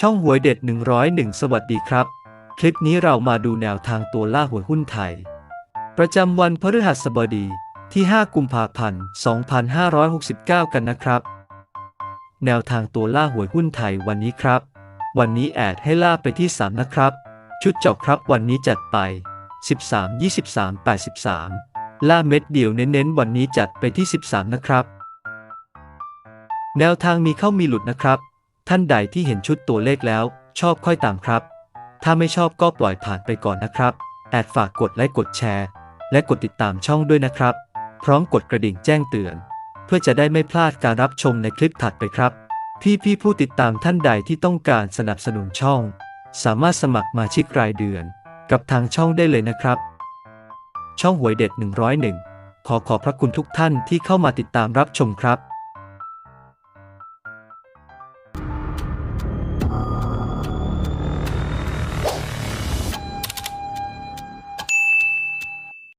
ช่องหวยเด็ด 101 สวัสดีครับ คลิปนี้เรามาดูแนวทางตัวล่าหวยหุ้นไทย ประจำวันพฤหัสบดีที่ 5 กุมภาพันธ์ 2569 กันนะครับ แนวทางตัวล่าหวยหุ้นไทยวันนี้ครับ วันนี้แอดให้ล่าไปที่ 3 นะครับ ชุดเจาะครับวันนี้จัดไป 13 23 83 ล่าเม็ดเดี่ยวเน้นๆ วันนี้จัดไปที่ 13 นะครับ แนวทางมีเข้ามีหลุดนะครับ ท่านใดที่เห็นชุดตัวเลขแล้ว ชอบค่อยตามครับ ถ้าไม่ชอบก็ปล่อยผ่านไปก่อนนะครับ แอดฝากกดไลค์กดแชร์ และกดติดตามช่องด้วยนะครับ พร้อมกดกระดิ่งแจ้งเตือน เพื่อจะได้ไม่พลาดการรับชมในคลิปถัดไปครับพี่พี่ผู้ติดตามท่านใดที่ต้องการสนับสนุนช่อง สามารถสมัครมาชิกรายเดือน กับทางช่องได้เลยนะครับ ช่องหวยเด็ด 101 ขอขอบพระคุณทุกท่านที่เข้ามาติดตามรับชมครับ